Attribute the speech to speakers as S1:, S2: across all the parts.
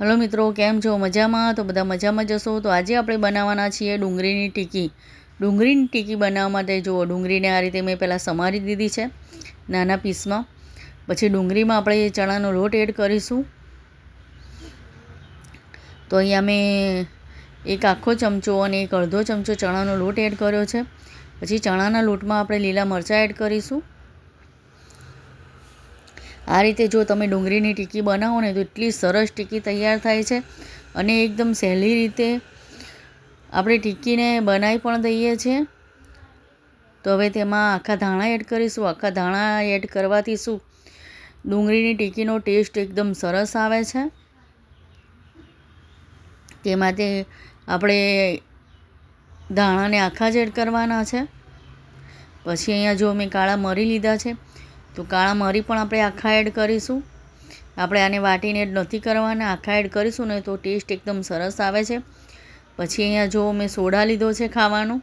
S1: Hello મિત્રો, કેમ છો? મજામાં? તો બધા મજામાં જશો તો આજે આપણે બનાવવાના છીએ ડુંગળીની ટીકી. ડુંગળીની ટીકી બનાવવા માટે જુઓ, ડુંગળીને આ રીતે મેં પહેલાં સમારી દીધી છે નાના પીસમાં. પછી ડુંગળીમાં આપણે ચણાનો લોટ એડ કરીશું. તો અહીંયા મેં એક આખો ચમચો અને એક અડધો ચમચો ચણાનો લોટ એડ કર્યો છે. પછી ચણાના લોટમાં આપણે લીલા મરચાં એડ કરીશું. આ રીતે જો તમે ડુંગળીની ટીકી બનાવો ને તો એટલી સરસ ટીકી તૈયાર થાય છે અને એકદમ સહેલી રીતે આપણે ટીકીને બનાવી પણ દઈએ છીએ. તો હવે તેમાં આખા ધાણા એડ કરીશું. આખા ધાણા એડ કરવાથી શું? ડુંગળીની ટીકીનો ટેસ્ટ એકદમ સરસ આવે છે. તે માટે આપણે ધાણાને આખા જ એડ કરવાના છે. પછી અહીંયા જો મેં કાળા મરી લીધા છે તો કાળા મરી પણ આપણે આખા એડ કરીશું. આપણે આને વાટીને એડ નથી કરવાના, આખા એડ કરીશું ને તો ટેસ્ટ એકદમ સરસ આવે છે. પછી અહીંયા જો મેં સોડા લીધો છે ખાવાનું,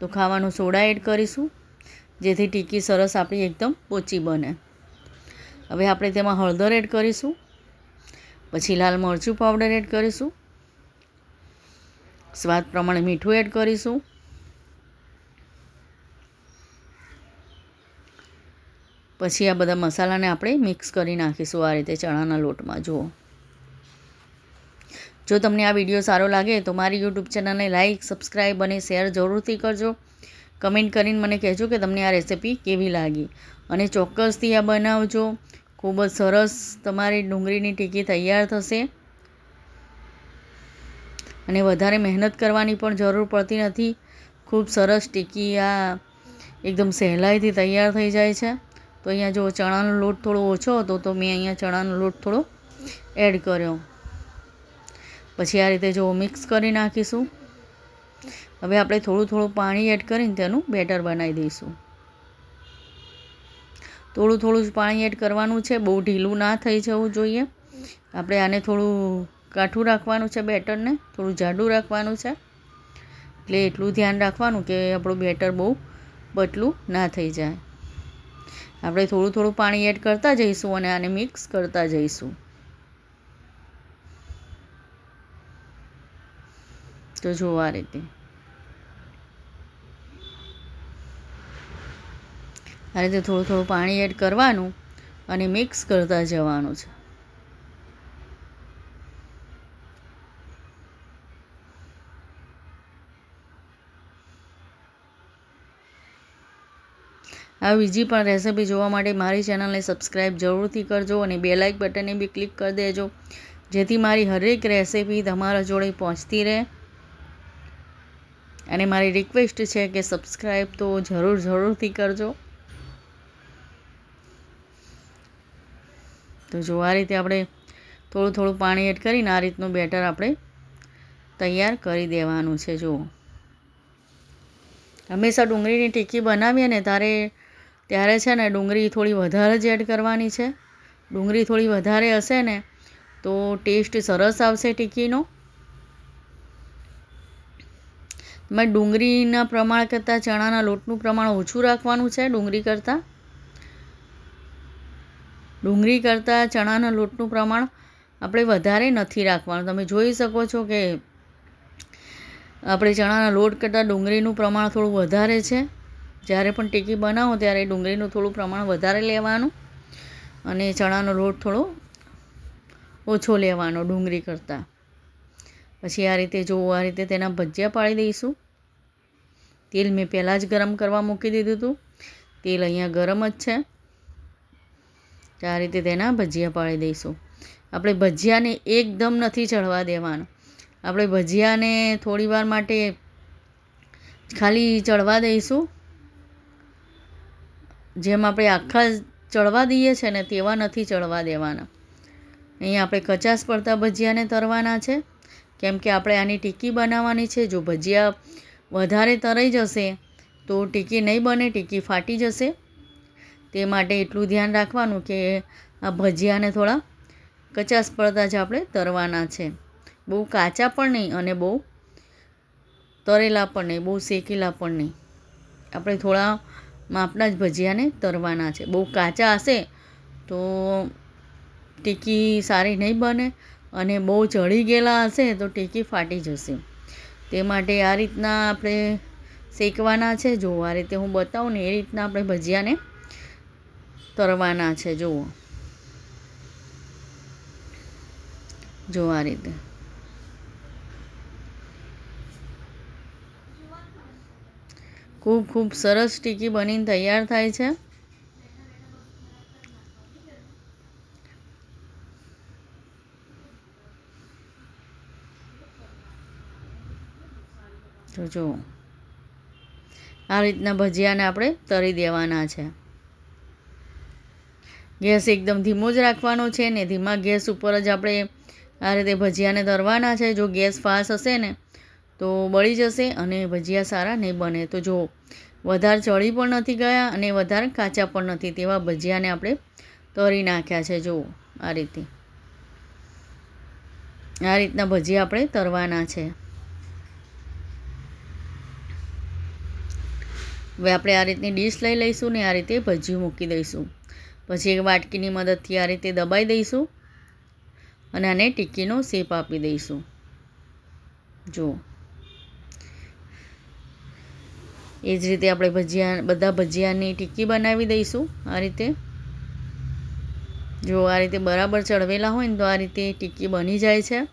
S1: તો ખાવાનું સોડા એડ કરીશું, જેથી ટીકી સરસ આપણી એકદમ પોચી બને. હવે આપણે તેમાં હળદર એડ કરીશું, પછી લાલ મરચું પાવડર એડ કરીશું, સ્વાદ પ્રમાણે મીઠું એડ કરીશું પછી આ બધા મસાલાને આપણે મિક્સ કરી નાખીશું આ રીતે ચણાના લોટમાં, જુઓ. જો તમને આ વીડિયો સારો લાગે તો મારી યુટ્યુબ ચેનલને લાઇક સબસ્ક્રાઈબ અને શેર જરૂરથી કરજો. કમેન્ટ કરીને મને કહેજો કે તમને આ રેસિપી કેવી લાગી. અને ચોક્કસથી આ બનાવજો. ખૂબ જ સરસ તમારી ડુંગળીની ટીકી તૈયાર થશે. અને વધારે મહેનત કરવાની પણ જરૂર પડતી નથી. ખૂબ સરસ ટીકી આ એકદમ સહેલાઈથી તૈયાર થઈ જાય છે. તો અહીંયા જો ચણાનો લોટ થોડો ઓછો હતો, તો મેં અહીંયા ચણાનો લોટ થોડો એડ કર્યો. પછી આ રીતે જો મિક્સ કરી નાખીશું. હવે આપણે થોડું થોડું પાણી એડ કરીને તેનું બેટર બનાવી દઈશું. થોડું થોડું જ પાણી એડ કરવાનું છે, બહુ ઢીલું ના થઈ જવું જોઈએ. આપણે આને થોડું કાઠું રાખવાનું છે બેટરને, થોડું જાડું રાખવાનું છે. એટલે એટલું ધ્યાન રાખવાનું કે આપણું બેટર બહુ બટલું ના થઈ જાય. આપણે થોડું થોડું પાણી એડ કરતા જઈશું અને આને મિક્સ કરતા જઈશું. તો જોવા આ રીતે. આ રીતે થોડું થોડું પાણી એડ કરવાનું અને મિક્સ કરતા જવાનું છે. આ બીજી પણ રેસિપી જોવા માટે મારી ચેનલને સબસ્ક્રાઈબ જરૂરથી કરજો અને બે લાઇક બટનને બી ક્લિક કરી દેજો. જેથી મારી હરેક રેસીપી તમારા જોડે પહોંચતી રહે. અને મારી રિક્વેસ્ટ છે કે સબસ્ક્રાઈબ તો જરૂર જરૂરથી કરજો. તો જો આ રીતે આપણે થોડું થોડું પાણી એડ કરીને આ રીતનું બેટર આપણે તૈયાર કરી દેવાનું છે. જુઓ. હંમેશા ડુંગળીની ટીકી બનાવીએ ને ત્યારે ત્યારે છે ને ડુંગળી થોડી વધારે જ એડ કરવાની છે. ડુંગળી થોડી વધારે હશે ને, તો ટેસ્ટ સરસ આવશે ટીકીનો. મેં ડુંગળીના પ્રમાણ કરતાં ચણાના લોટનું પ્રમાણ ઓછું રાખવાનું છે ડુંગળી કરતાં. ડુંગળી કરતાં ચણાના લોટનું પ્રમાણ આપણે વધારે નથી રાખવાનું. તમે જોઈ શકો છો કે આપણે ચણાના લોટ કરતાં ડુંગળીનું પ્રમાણ થોડું વધારે છે. જ્યારે પણ ટીકી બનાવો ત્યારે ડુંગળીનું થોડું પ્રમાણ વધારે લેવાનું અને ચણાનો લોટ થોડો ઓછો લેવાનો ડુંગળી કરતાં. પછી આ રીતે જો આ રીતે તેના ભજીયા પાડી દઈશું. તેલ મેં પહેલાં જ ગરમ કરવા મૂકી દીધું હતું. તેલ અહીંયા ગરમ જ છે. આ રીતે તેના ભજીયા પાડી દઈશું. આપણે ભજીયાને એકદમ નથી ચડવા દેવાનું. આપણે ભજીયાને થોડી વાર માટે ખાલી ચડવા દઈશું. જેમ આપણે આખા ચડવા દઈએ છે ને તેવા નથી ચડવા દેવાના. અહીંયા આપણે કચાસ પડતા ભજીયાને તરવાના છે. કેમ કે આપણે આની ટીકી બનાવવાની છે. જો ભજીયા વધારે તરાઈ જશે, તો ટીકી નહીં બને, ટીકી ફાટી જશે. તે માટે એટલું ધ્યાન રાખવાનું કે આ ભજીયાને થોડા કચાસ પડતા જ આપણે તરવાના છે. બહુ કાચા પણ નહીં અને બહુ તરેલા પણ નહીં, બહુ શેકેલા પણ નહીં. આપણે થોડા માપના જ ભજીયાને તરવાના છે. બહુ કાચા હશે તો ટીકી સારી નહીં બને અને બહુ ચડી ગયેલા હશે તો ટીકી ફાટી જશે. તે માટે આ રીતના આપણે શેકવાના છે. જો આ રીતે હું બતાવું ને એ રીતના આપણે ભજીયાને તરવાના છે. જુઓ. જો આ રીતે. ખૂબ ખૂબ સરસ ટીકી બનીને તૈયાર થાય છે. તો જુઓ. આ રીતના ભજીયાને આપણે તળી દેવાના છે. ગેસ એકદમ ધીમો જ રાખવાનો છે ને ધીમા ગેસ ઉપર જ આપણે આ રીતે ભજીયાને તરવાના છે. જો ગેસ ફાસ્ટ હશે ને તો બળી જશે અને ભજીયા સારા નહીં બને. તો જો, વધારે ચડી પણ નથી ગયા અને વધારે કાચા પણ નથી તેવા ભજીયાને આપણે તરી નાખ્યા છે. જુઓ આ રીતે. આ રીતના ભજીયા આપણે તરવાના છે. હવે આપણે આ રીતની ડીશ લઈ લઈશું ને આ રીતે ભજીયું મૂકી દઈશું. પછી એક વાટકીની મદદથી આ રીતે દબાઈ દઈશું અને આને ટિક્કીનો શેપ આપી દઈશું. જુઓ એ જ રીતે આપણે ભજીયા બધા ભજીયાની ટિક્કી બનાવી દઈશું આ રીતે. જો આ રીતે બરાબર ચડવેલા હોય ને તો આ રીતે ટિક્કી બની જાય છે.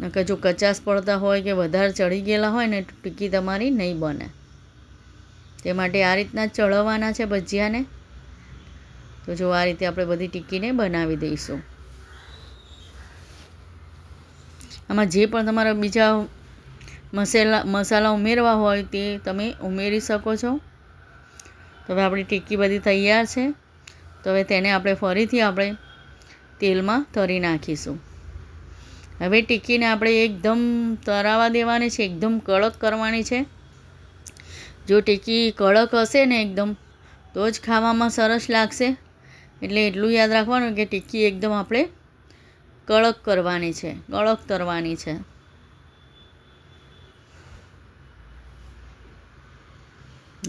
S1: નકર જો કચાસ પડતા હોય કે વધારે ચડી ગયેલા હોય ને ટિક્કી તમારી નહીં બને. તે માટે આ રીતના ચડવવાના છે ભજીયાને. તો જો આ રીતે આપણે બધી ટિક્કીને બનાવી દઈશું. આમાં જે પણ તમારા બીજા મસાલા મસાલા ઉમેરવા હોય તે તમે ઉમેરી શકો છો. તો હવે આપણી ટિક્કી બધી તૈયાર છે. તો હવે તેને આપણે ફરીથી આપણે તેલમાં તરી નાખીશું. હવે ટિક્કીને આપણે એકદમ તરાવા દેવાની છે, એકદમ કડક કરવાની છે. જો ટિક્કી કડક હશે ને એકદમ, તો જ ખાવામાં સરસ લાગશે. એટલે એટલું યાદ રાખવાનું કે ટિક્કી એકદમ આપણે કડક કરવાની છે, કડક તરવાની છે.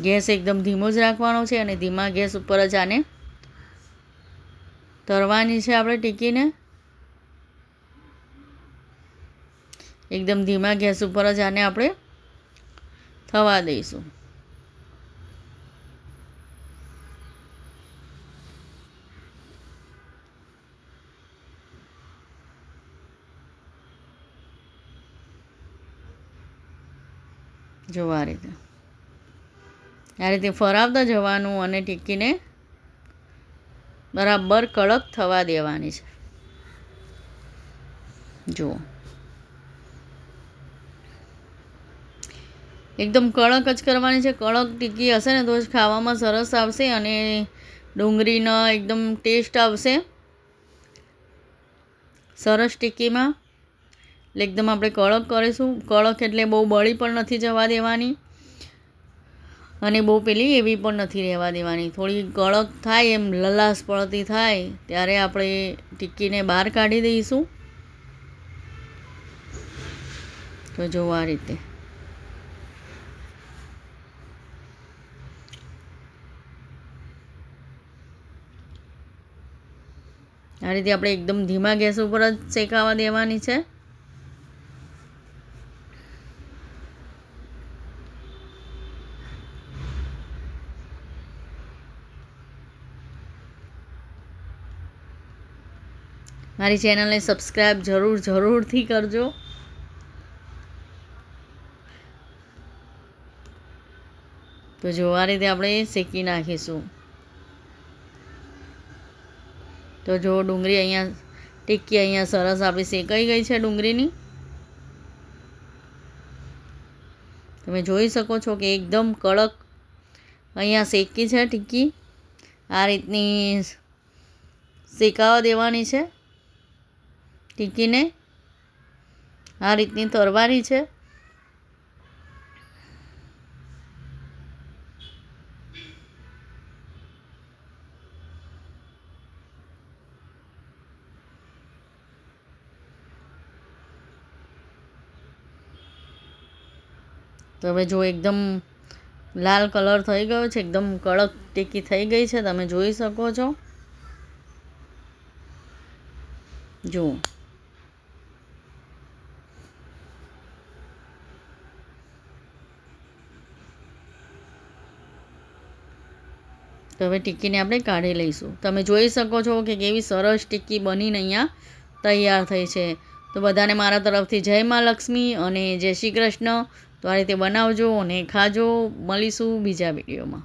S1: ગેસ એકદમ ધીમો જ રાખવાનો છે અને ધીમા ગેસ ઉપર જ આને તરવાની છે આપણે ટીકીને. એકદમ ધીમા ગેસ ઉપર જ આને આપણે થવા દઈશું. જો આ રીતે. આ રીતે ફરાવતા જવાનું અને ટીકીને બરાબર કડક થવા દેવાની છે. જુઓ. એકદમ કડક જ કરવાની છે. કડક ટીકી હશે ને તો જ ખાવામાં સરસ આવશે અને ડુંગળીનો એકદમ ટેસ્ટ આવશે. સરસ ટીકીમાં. એટલે એકદમ આપણે કડક કરીશું. કડક એટલે બહુ બળી પણ નથી જવા દેવાની. અને બહુ પેલી એવી પણ નથી રહેવા દેવાની. થોડી કડક થાય એમ, લલાશ પડતી થાય, ત્યારે આપણે ટિક્કીને બહાર કાઢી દઈશું. તો જો આ રીતે. આ રીતે આપણે એકદમ ધીમા ગેસ ઉપર જ શેકાવા દેવાની છે. મારી ચેનલને સબસ્ક્રાઈબ જરૂર, જરૂરથી કરજો. તો જો આ રીતે આપણે શેકી નાખીશું. તો જો ડુંગળી અહીંયા ટીક્કી અહીંયા સરસ આપણી શેકાઈ ગઈ છે ડુંગળીની. તમે જોઈ શકો છો કે એકદમ કડક અહીંયા શેકી છે ટીક્કી આ રીતની શેકાવા દેવાની છે. ટીકીને આ રીતની તરવાની છે. તો હવે જો એકદમ લાલ કલર થઈ ગયો છે, એકદમ કડક ટીકી થઈ ગઈ છે, તમે જોઈ શકો છો. જુઓ. તો હવે ટિક્કીને આપણે કાઢી લઈશું. તમે જોઈ શકો છો કે કેવી સરસ ટિક્કી બનીને અહીંયા તૈયાર થઈ છે. તો બધાને મારા તરફથી જય મા લક્ષ્મી અને જય શ્રી કૃષ્ણ. તો આ રીતે બનાવજો અને ખાજો. મળીશું બીજા વિડીયોમાં.